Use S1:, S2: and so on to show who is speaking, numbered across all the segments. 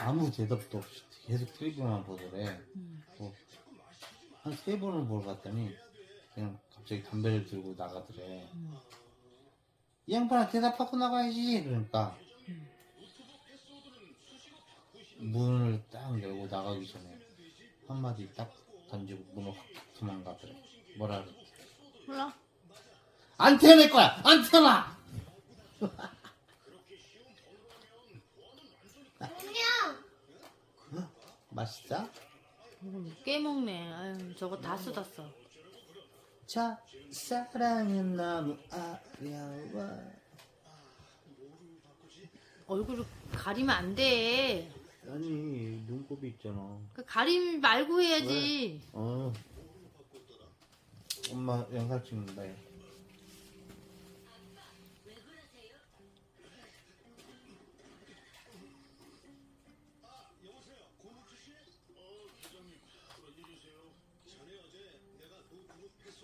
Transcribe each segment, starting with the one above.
S1: 아무 대답도 없이 계속 TV만 보더래.
S2: 음.
S1: 한세 번을 보러 갔더니 그냥 갑자기 담배를 들고 나가더래.
S2: 음.
S1: 이 양반아 대답하고 나가야지. 그러니까
S2: 음.
S1: 문을 딱 열고 나가기 전에 한마디 딱 던지고 문을 확 도망가더래. 뭐라 그랬지?
S2: 몰라.
S1: 안 태어날 거야! 안 태어나!
S3: 그냥
S1: 맛있어?
S2: 이거 깨먹네. 아유, 저거 다 쏟았어.
S1: 자, 사랑은 너무 어려워.
S2: 얼굴을 가리면 안 돼.
S1: 아니, 눈곱이 있잖아.
S2: 그 가림 말고 해야지.
S1: 어. 엄마 영상 찍는다. 얘.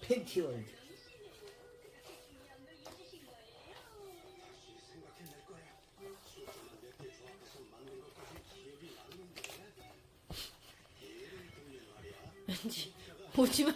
S1: 팬티월드.
S2: 왠지 보지 마.